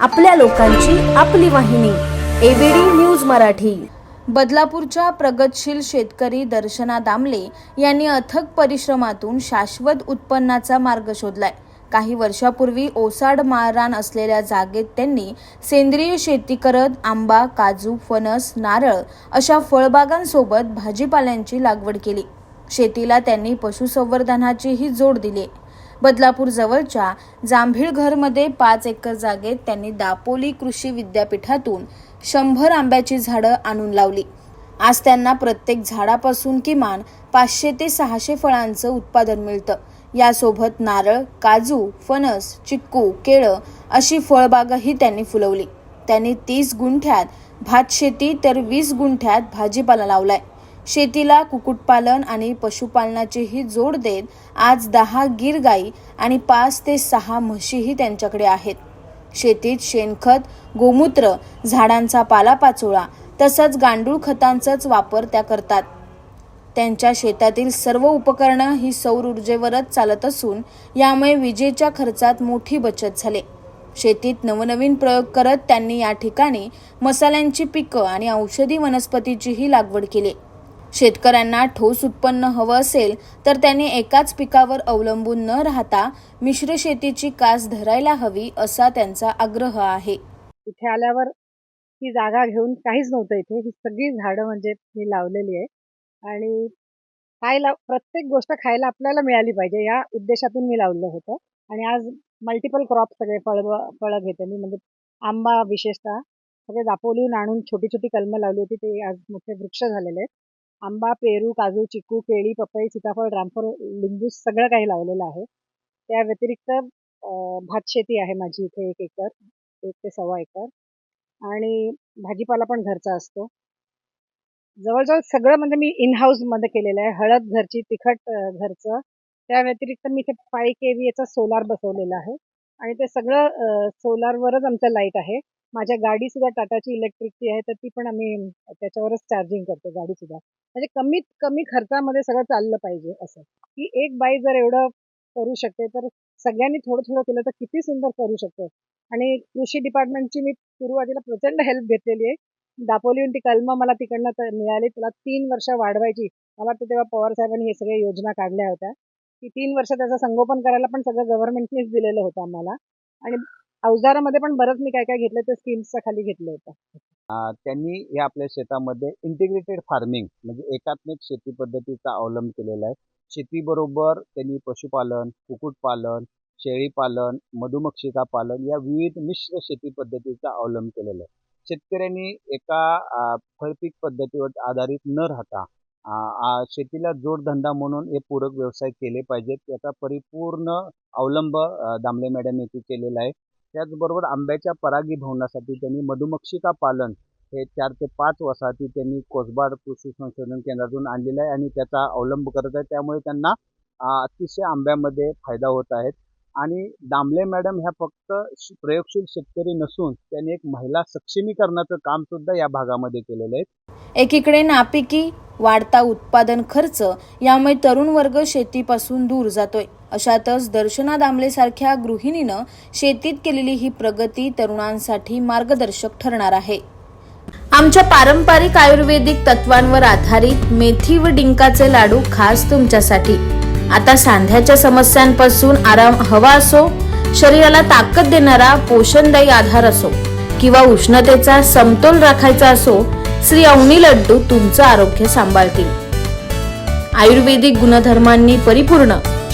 आपल्या लोकांची आपली वाहिनी एबीडी न्यूज मराठी. बदलापूरच्या प्रगतशील शेतकरी दर्शना दामले यांनी अथक परिश्रमातून शाश्वत उत्पन्नाचा मार्ग शोधलाय. काही वर्षापूर्वी ओसाड माळरान असलेल्या जागेत त्यांनी सेंद्रिय शेती करत आंबा काजू फणस नारळ अशा फळबागांसोबत भाजीपाल्यांची लागवड केली. शेतीला त्यांनी पशुसंवर्धनाचीही जोड दिली. बदलापूर जवळच्या जांभीळघरमध्ये पाच एकर जागेत त्यांनी दापोली कृषी विद्यापीठातून शंभर आंब्याची झाडं आणून लावली. आज त्यांना प्रत्येक झाडापासून किमान पाचशे ते सहाशे फळांचं उत्पादन मिळतं. यासोबत नारळ काजू फणस चिक्कू केळं अशी फळबागही त्यांनी फुलवली. त्यांनी तीस गुंठ्यात भात शेती तर वीस गुंठ्यात भाजीपाला लावलाय. शेतीला कुक्कुटपालन आणि पशुपालनाचीही जोड देत आज दहा गीर गाई आणि पाच ते सहा म्हशीही त्यांच्याकडे आहेत. शेतीत शेणखत गोमूत्र झाडांचा पालापाचोळा तसंच गांडूळ खतांचाच वापर त्या करतात. त्यांच्या शेतातील सर्व उपकरणं ही सौर ऊर्जेवरच चालत असून यामुळे विजेच्या खर्चात मोठी बचत झाली. शेतीत नवनवीन प्रयोग करत त्यांनी या ठिकाणी मसाल्यांची पिकं आणि औषधी वनस्पतीचीही लागवड केली. शेतकऱ्यांना ठोस उत्पन्न हवं असेल तर त्यांनी एकाच पिकावर अवलंबून न राहता मिश्र शेतीची कास धरायला हवी असा त्यांचा आग्रह आहे. इथे आल्यावर ही जागा घेऊन काहीच नव्हतं इथे. ही सगळी झाडं म्हणजे मी लावलेली आहे. आणि खायला प्रत्येक गोष्ट खायला आपल्याला मिळाली पाहिजे या उद्देशातून मी लावलं होतं. आणि आज मल्टिपल क्रॉप सगळे फळ फळं घेते मी. म्हणजे आंबा विशेषतः सगळे दापोलीहून आणून छोटी छोटी कलमं लावली होती. ते आज मोठे वृक्ष झालेले आहेत. आंबा पेरू काजू चिकू केळी पपई सीताफळ रामफळ लिंबू सगळं काही लावलेलं आहे. त्या व्यतिरिक्त भातशेती भात शेती आहे माझी इथे एक एकर एक ते सव्वा एकर. आणि भाजीपाला पण घरचा असतो. जवळजवळ सगळं म्हणजे मी इन हाऊसमध्ये केलेलं आहे. हळद घरची तिखट घरचं. त्या व्यतिरिक्त मी इथे फाय के व्ही याचा सोलार बसवलेला आहे. आणि ते सगळं सोलारवरच आमचं लाइट आहे. माझ्या गाडी सुद्धा टाटाची इलेक्ट्रिकची आहे तर ती पण आम्ही त्याच्यावरच चार्जिंग करतो गाडी सुद्धा. म्हणजे कमीत कमी खर्चामध्ये सगळं चाललं पाहिजे असं. की एक बाई जर एवढं करू शकते तर सगळ्यांनी थोडं थोडं केलं तर किती सुंदर करू शकतो. आणि कृषी डिपार्टमेंटची मी सुरुवातीला प्रचंड हेल्प घेतलेली आहे. दापोलीहून ती कलमं मला तिकडनं मिळाली. त्याला तीन वर्ष वाढवायची. मला तर तेव्हा पवार साहेबांनी हे सगळ्या योजना काढल्या होत्या. की तीन वर्ष त्याचं संगोपन करायला पण सगळं गव्हर्नमेंटनेच दिलेलं होतं आम्हाला. आणि अवजारामध्ये पण बरंच मी काय काय घेतलं ते स्कीम्सच्या खाली घेतलं होतं. अं, त्यांनी या आपल्या शेतामध्ये इंटिग्रेटेड फार्मिंग म्हणजे एकात्मिक शेती पद्धतीचा अवलंब केलेला आहे. शेतीबरोबर त्यांनी पशुपालन कुक्कुटपालन शेळीपालन मधुमक्षिका पालन या विविध मिश्र शेती पद्धतीचा अवलंब केलेला आहे. शेतकऱ्यांनी एका अं, फळपीक पद्धतीवर आधारित न राहता अं, आ- शेतीला जोडधंदा म्हणून हे पूरक व्यवसाय केले पाहिजेत. याचा परिपूर्ण अवलंब अं, दामले मॅडम येथे केलेला आहे. त्याचबरोबर आंब्याच्या परागीभवनासाठी त्यांनी मधुमक्षिका पालन हे चार ते पाच वसाहती त्यांनी कोसबाड कृषी संशोधन केंद्रातून आणलेलं आहे आणि त्याचा अवलंब करत आहे. त्यामुळे त्यांना अतिशय आंब्यामध्ये फायदा होत आहे. आणि दामले मॅडम ह्या फक्त श- प्रयोगशील शेतकरी नसून त्यांनी एक महिला सक्षमीकरणाचं काम सुद्धा या भागामध्ये केलेलं आहे. एकीकडे नापिकी वाढता उत्पादन खर्च यामुळे तरुण वर्ग शेतीपासून दूर जातोय. अशातच दर्शना दामलेसारख्या गृहिणीनं शेतीत केलेली ही प्रगती तरुणांसाठी मार्गदर्शक ठरणार आहे. आमच्या पारंपरिक आयुर्वेदिक तत्वांवर आधारित मेथी व डिंकाचे लाडू खास तुमच्यासाठी. आता सांध्याच्या समस्यांपासून आराम हवा असो शरीराला ताकद देणारा पोषणदायी आधार असो किंवा उष्णतेचा समतोल राखायचा असो श्री अवनी लड्डू तुमचं आरोग्य सांभाळतील. आयुर्वेदिक गुणधर्मांनी परिपूर्ण